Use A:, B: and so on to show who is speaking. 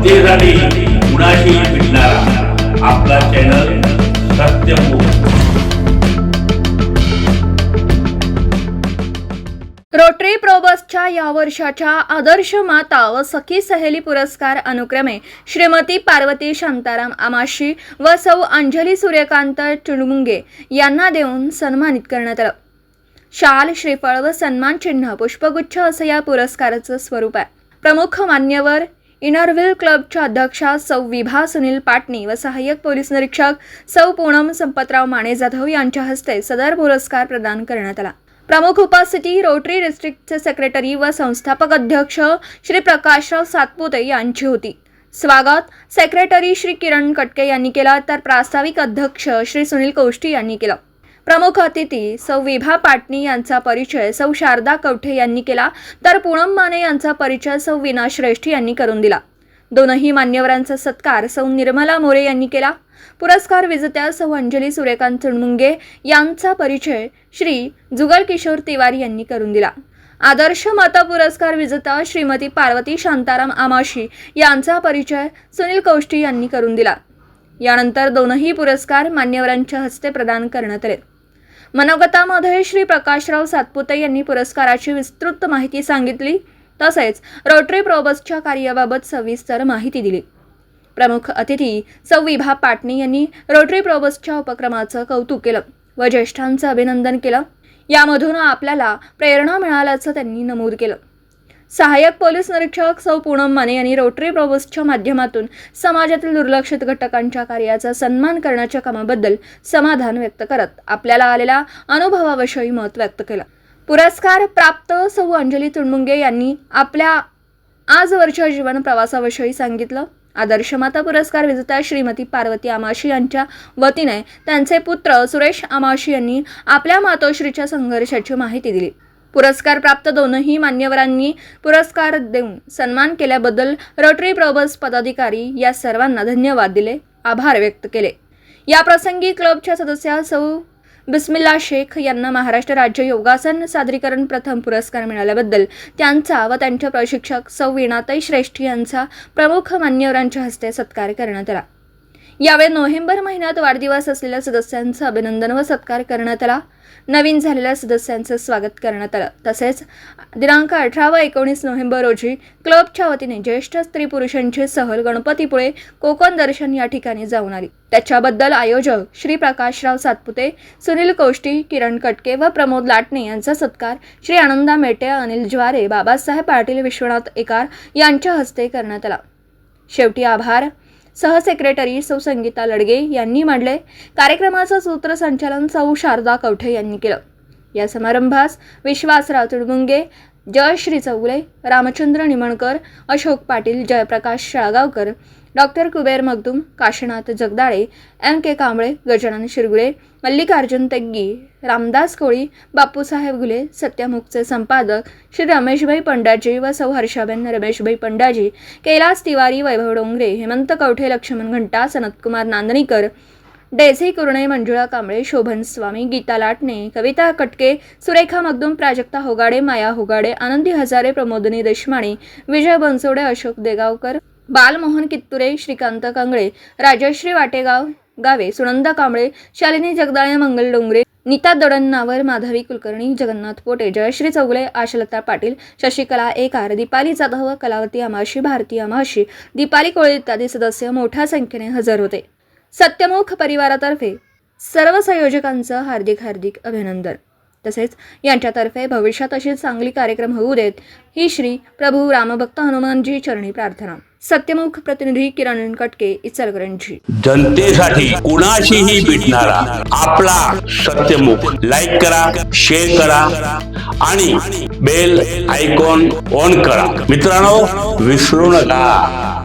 A: जनतेसाठी कुणाशी भेटणारा आपला चॅनल सत्यमुख
B: रोटरी प्रोबसच्या या वर्षाच्या आदर्श माता व सखी सहेली पुरस्कार अनुक्रमे श्रीमती पार्वती शांताराम आमाशी व सौ अंजली सूर्यकांत चुडमुंगे यांना देऊन सन्मानित करण्यात आलं. शाल श्रीफळ व सन्मान चिन्ह पुष्पगुच्छ असं या पुरस्काराचं स्वरूप आहे. प्रमुख मान्यवर इनरव्हिल क्लबच्या अध्यक्षा सौ विभा सुनील पाटणी व सहाय्यक पोलीस निरीक्षक सौ पूनम संपतराव माने जाधव यांच्या हस्ते सदर पुरस्कार प्रदान करण्यात आला. प्रमुख उपस्थिती रोटरी डिस्ट्रिक्टचे सेक्रेटरी व संस्थापक अध्यक्ष श्री प्रकाशराव सातपुते यांची होती. स्वागत सेक्रेटरी श्री किरण कटके यांनी केला तर प्रास्ताविक अध्यक्ष श्री सुनील कोष्टी यांनी केलं. प्रमुख अतिथी सौ विभा पाटणी यांचा परिचय सौ शारदा कवठे यांनी केला. तर पूनम माने यांचा परिचय सौ विना श्रेष्ठ यांनी करून दिला. दोनही मान्यवरांचा सत्कार सौ निर्मला मोरे यांनी केला. पुरस्कार विजेत्या सौ अंजली सूर्यकांत चुणमुंगे यांचा परिचय श्री जुगल किशोर तिवारी यांनी करून दिला. आदर्श माता पुरस्कार विजेता श्रीमती पार्वती शांताराम आमाशी यांचा परिचय सुनील कौष्टी यांनी करून दिला. यानंतर दोनही पुरस्कार मान्यवरांच्या हस्ते प्रदान करण्यात आले. मनोगतामध्ये श्री प्रकाशराव सातपुते यांनी पुरस्काराची विस्तृत माहिती सांगितली. तसेच रोटरी प्रोबसच्या कार्याबाबत सविस्तर माहिती दिली. प्रमुख अतिथी सौ विभा पाटणी यांनी रोटरी प्रोबसच्या उपक्रमाचं कौतुक केलं व ज्येष्ठांचं अभिनंदन केलं. यामधून आपल्याला प्रेरणा मिळाल्याचं त्यांनी नमूद केलं. सहाय्यक पोलीस निरीक्षक सौ पूनम माने यांनी रोटरी प्रोबोसच्या माध्यमातून समाजातील दुर्लक्षित घटकांच्या कार्याचा सन्मान करण्याच्या कामाबद्दल समाधान व्यक्त करत आपल्याला आलेल्या अनुभवाविषयी मत व्यक्त केलं. पुरस्कार प्राप्त सौ अंजली तुणमुंगे यांनी आपल्या आजवरच्या जीवन प्रवासाविषयी सांगितलं. आदर्श माता पुरस्कार विजेत्या श्रीमती पार्वती आमाशी यांच्या वतीने त्यांचे पुत्र सुरेश आमाशी यांनी आपल्या मातोश्रीच्या संघर्षाची माहिती दिली. पुरस्कार प्राप्त दोनही मान्यवरांनी पुरस्कार देऊन सन्मान केल्याबद्दल रोटरी प्रोबस पदाधिकारी या सर्वांना धन्यवाद दिले आभार व्यक्त केले. या प्रसंगी क्लबच्या सदस्या सौ. बिस्मिल्ला शेख यांना महाराष्ट्र राज्य योगासन सादरीकरण प्रथम पुरस्कार मिळाल्याबद्दल त्यांचा व त्यांचे प्रशिक्षक सौ. वीणाताई श्रेष्ठी यांचा प्रमुख मान्यवरांच्या हस्ते सत्कार करण्यात आला. यावेळी नोव्हेंबर महिन्यात वाढदिवस असलेल्या सदस्यांचं अभिनंदन व सत्कार करण्यात आला. नवीन झालेल्या सदस्यांचं स्वागत करण्यात आलं. तसेच दिनांक अठरा व एकोणीस नोव्हेंबर रोजी क्लबच्या वतीने ज्येष्ठ स्त्री पुरुषांची सहल गणपतीपुळे कोकण दर्शन या ठिकाणी जाऊन आली. त्याच्याबद्दल आयोजक श्री प्रकाशराव सातपुते सुनील कोष्टी किरण कटके व प्रमोद लाटणे यांचा सत्कार श्री आनंदा मेटे अनिल ज्वारे बाबासाहेब पाटील विश्वनाथ एकार यांच्या हस्ते करण्यात आला. शेवटी आभार. सहसेक्रेटरी सौ संगीता लडगे यांनी मांडले. कार्यक्रमाचं सूत्रसंचालन सौ शारदा कवठे यांनी केलं. या समारंभास Vishwasrao Tudmunge Jayashree Chougule Ramchandra Nimankar Ashok Patil Jayprakash Shalgaonkar doctor Kuber Magdum Kashinath Jagdale M K Kamble Gajanan Shirgule Mallikarjun Teggi Ramdas Koli Bapusaheb Ghule सत्यमुखचे संपादक श्री रमेशभाई पंडाजी व सौ हर्षाबेन रमेशभाई पंडाजी कैलास तिवारी वैभव डोंगरे हेमंत कवठे लक्ष्मण घंटा सनतकुमार नांदणीकर डेझी कुरणे मंजुळा कांबळे शोभन स्वामी गीता लाटणे कविता कटके सुरेखा मगदूम प्राजक्ता होगाडे माया होगाडे आनंदी हजारे प्रमोदनी देशमाणे विजय बनसोडे अशोक देगावकर बालमोहन कित्तुरे श्रीकांत कांगळे राजश्री वाटेगाव गावे सुनंदा कांबळे शालिनी जगदाळे मंगल डोंगरे नीता दडन्नावर माधवी कुलकर्णी जगन्नाथ पोटे जयश्री चौगले आशलता पाटील शशिकला एकार दीपाली जाधव कलावती अमाशी भारती अमाशी दीपाली कोळे इत्यादी सदस्य मोठ्या संख्येने हजर होते. सत्यमुख परिवारातर्फे सर्व संयोजकांचं हार्दिक हार्दिक अभिनंदन. तसेच यांच्यातर्फे भविष्यात असे चांगली कार्यक्रम होऊ देत ही श्री प्रभू रामभक्त हनुमानजी चरणी प्रार्थना. सत्यमुख प्रतिनिधी किरण कटके इचलकरंजी.
A: जनतेसाठी कुणाशीही भेटणारा आपला सत्यमुख लाईक करा शेअर करा आणि बेल आयकॉन ऑन करा. मित्रांनो विसरू नका.